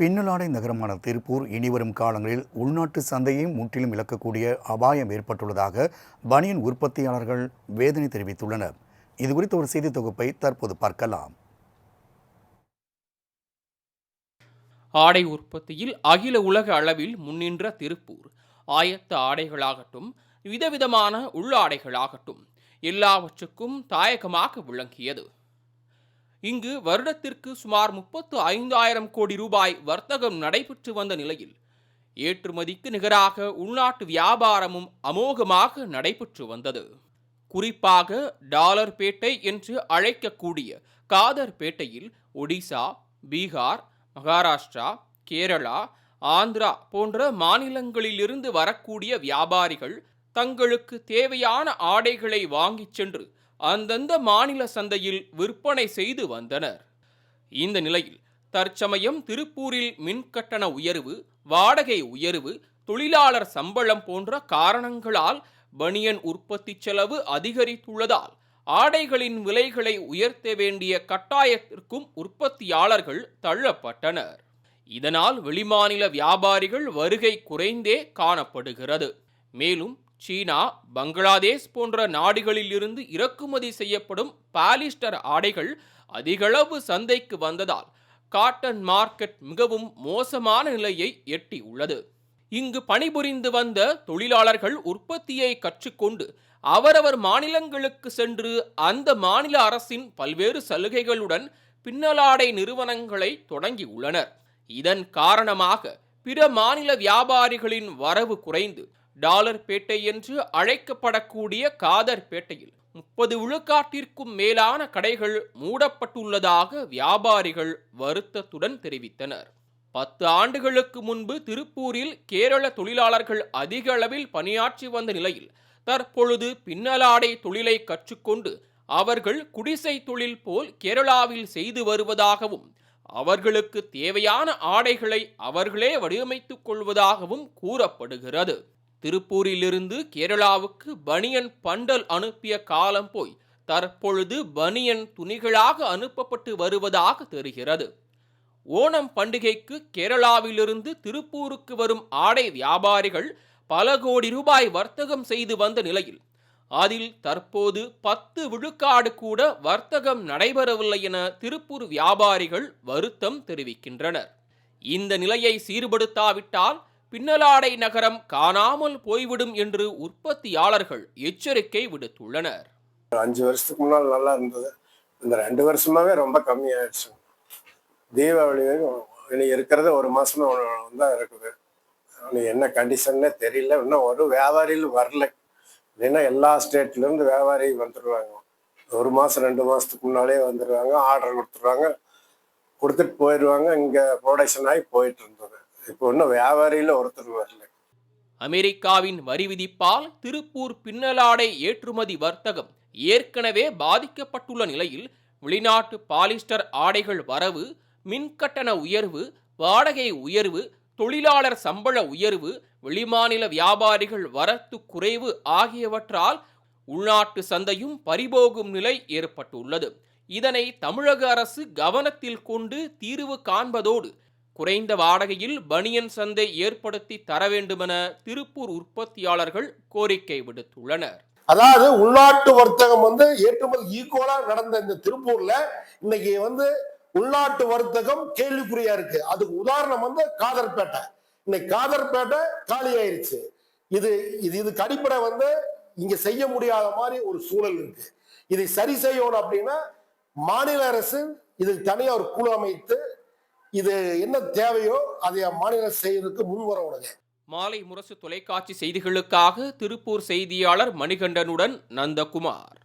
பின்னலாடை நகரமான திருப்பூர் இனிவரும் காலங்களில் உள்நாட்டு சந்தையை முற்றிலும் இழக்கக்கூடிய அபாயம் ஏற்பட்டுள்ளதாக பனியன் உற்பத்தியாளர்கள் வேதனை தெரிவித்துள்ளனர். இது குறித்த ஒரு செய்தி தொகுப்பை தற்போது பார்க்கலாம். ஆடை உற்பத்தியில் அகில உலக அளவில் முன்னின்ற திருப்பூர். ஆயத்த ஆடைகளாகட்டும் விதவிதமான உள்ளாடைகளாகட்டும் எல்லாவற்றுக்கும் தாயகமாக விளங்கியது. இங்கு வருடத்திற்கு சுமார் முப்பத்து ஐந்தாயிரம் கோடி ரூபாய் வர்த்தகம் நடைபெற்று வந்த நிலையில் ஏற்றுமதிக்கு நிகராக உள்நாட்டு வியாபாரமும் அமோகமாக நடைபெற்று வந்தது. குறிப்பாக டாலர் பேட்டை என்று அழைக்கக்கூடிய காதர் பேட்டையில் ஒடிசா பீகார் மகாராஷ்டிரா கேரளா ஆந்திரா போன்ற மாநிலங்களிலிருந்து வரக்கூடிய வியாபாரிகள் தங்களுக்கு தேவையான ஆடைகளை வாங்கிச் சென்று அந்தந்த மாநில சந்தையில் விற்பனை செய்து வந்தனர். இந்த நிலையில் தற்சமயம் திருப்பூரில் மின் கட்டண உயர்வு வாடகை உயர்வு தொழிலாளர் சம்பளம் போன்ற காரணங்களால் பனியன் உற்பத்தி செலவு அதிகரித்துள்ளதால் ஆடைகளின் விலைகளை உயர்த்த வேண்டிய கட்டாயத்திற்கும் உற்பத்தியாளர்கள் தள்ளப்பட்டனர். இதனால் வெளிமாநில வியாபாரிகள் வருகை குறைந்தே காணப்படுகிறது. மேலும் சீனா பங்களாதேஷ் போன்ற நாடுகளில் இருந்து இறக்குமதி செய்யப்படும் பாலிஸ்டர் ஆடைகள் அதிகளவு சந்தைக்கு வந்ததால் காட்டன் மார்க்கெட் மிகவும் மோசமான நிலையை எட்டியுள்ளது இங்கு பணிபுரிந்து வந்த தொழிலாளர்கள் உற்பத்தியை கற்றுக்கொண்டு அவரவர் மாநிலங்களுக்கு சென்று அந்த மாநில அரசின் பல்வேறு சலுகைகளுடன் பின்னலாடை நிறுவனங்களை தொடங்கியுள்ளனர் இதன் காரணமாக பிற மாநில வியாபாரிகளின் வரவு குறைந்து டாலர் பேட்டை என்று அழைக்கப்படக்கூடிய காதர் பேட்டையில் முப்பது விழுக்காட்டிற்கும் மேலான கடைகள் மூடப்பட்டுள்ளதாக வியாபாரிகள் வருத்தத்துடன் தெரிவித்தனர். பத்து ஆண்டுகளுக்கு முன்பு திருப்பூரில் கேரள தொழிலாளர்கள் அதிக அளவில் பணியாற்றி வந்த நிலையில் தற்பொழுது பின்னலாடை தொழிலை கற்றுக்கொண்டு அவர்கள் குடிசை தொழில் போல் கேரளாவில் செய்து வருவதாகவும் அவர்களுக்கு தேவையான ஆடைகளை அவர்களே வடிவமைத்துக் கொள்வதாகவும் கூறப்படுகிறது. திருப்பூரிலிருந்து கேரளாவுக்கு பனியன் பண்டல் அனுப்பிய காலம் போய் தற்பொழுது பனியன் துணிகளாக அனுப்பப்பட்டு வருவதாக தெரிகிறது. ஓணம் பண்டிகைக்கு கேரளாவிலிருந்து திருப்பூருக்கு வரும் ஆடை வியாபாரிகள் பல கோடி ரூபாய் வர்த்தகம் செய்து வந்த நிலையில் அதில் தற்போது பத்து விழுக்காடு கூட வர்த்தகம் நடைபெறவில்லை என திருப்பூர் வியாபாரிகள் வருத்தம் தெரிவிக்கின்றனர். இந்த நிலையை சீர்படுத்தாவிட்டால் பின்னலாடை நகரம் காணாமல் போய்விடும் என்று உற்பத்தியாளர்கள் எச்சரிக்கை விடுத்துள்ளனர். அஞ்சு வருஷத்துக்கு முன்னால் நல்லா இருந்தது. இந்த ரெண்டு வருஷமாவே ரொம்ப கம்மியாயிடுச்சு. தீபாவளி வரைக்கும் இனி இருக்கிறது ஒரு மாசம் தான் இருக்குது. என்ன கண்டிஷன்னே தெரியல. இன்னும் ஒரு வியாபாரிகளும் வரல. இல்லைன்னா எல்லா ஸ்டேட்லேருந்து வியாபாரி வந்துடுவாங்க ஒரு மாதம் ரெண்டு மாதத்துக்கு முன்னாலே வந்துடுவாங்க ஆர்டர் கொடுத்துருவாங்க. கொடுத்துட்டு போயிடுவாங்க இங்கே ப்ரொடக்ஷன் ஆகி போயிட்டு இருந்தது. இப்போ இன்னும் வியாபாரியில் ஒருத்தர் வரல. அமெரிக்காவின் வரி விதிப்பால் திருப்பூர் பின்னலாடை ஏற்றுமதி வர்த்தகம் ஏற்கனவே பாதிக்கப்பட்டுள்ள நிலையில் வெளிநாட்டு பாலிஸ்டர் ஆடைகள் வரவு மின்கட்டண உயர்வு வாடகை உயர்வு தொழிலாளர் சம்பள உயர்வு வெளிமாநில வியாபாரிகள் வரத்து குறைவு ஆகியவற்றால் உள்நாட்டு சந்தையும் பறிபோகும் நிலை ஏற்பட்டுள்ளது. இதனை தமிழக அரசு கவனத்தில் கொண்டு தீர்வு காண்பதோடு குறைந்த வாடகையில் பனியன் சந்தை ஏற்படுத்தி தர வேண்டுமென திருப்பூர் உற்பத்தியாளர்கள் கோரிக்கை விடுத்துள்ளனர். அதாவது உள்நாட்டு வர்த்தகம் வந்து ஏற்றுமதி ஈக்குவலா நடந்த இந்த திருப்பூர்ல இன்னைக்கு வந்து உள்நாட்டு வர்த்தகம் கேள்விக்குறியா இருக்கு. அதுக்கு உதாரணம் வந்து காதர்பேட்டை. இன்னைக்கு காதர்பேட்டை காலி ஆயிருச்சு. இது இது இதுக்கு அடிப்படை வந்து இங்க செய்ய முடியாத மாதிரி ஒரு சூழல் இருக்கு. இதை சரி செய்யணும் அப்படின்னா மாநில அரசு இதுக்கு தனியாக ஒரு குழு அமைத்து இது என்ன தேவையோ அதை மாநில செய்யறதுக்கு முன் வரணுங்க மாலை முரசு தொலைக்காட்சி செய்திகளுக்காக திருப்பூர் செய்தியாளர் மணிகண்டனுடன் நந்தகுமார்.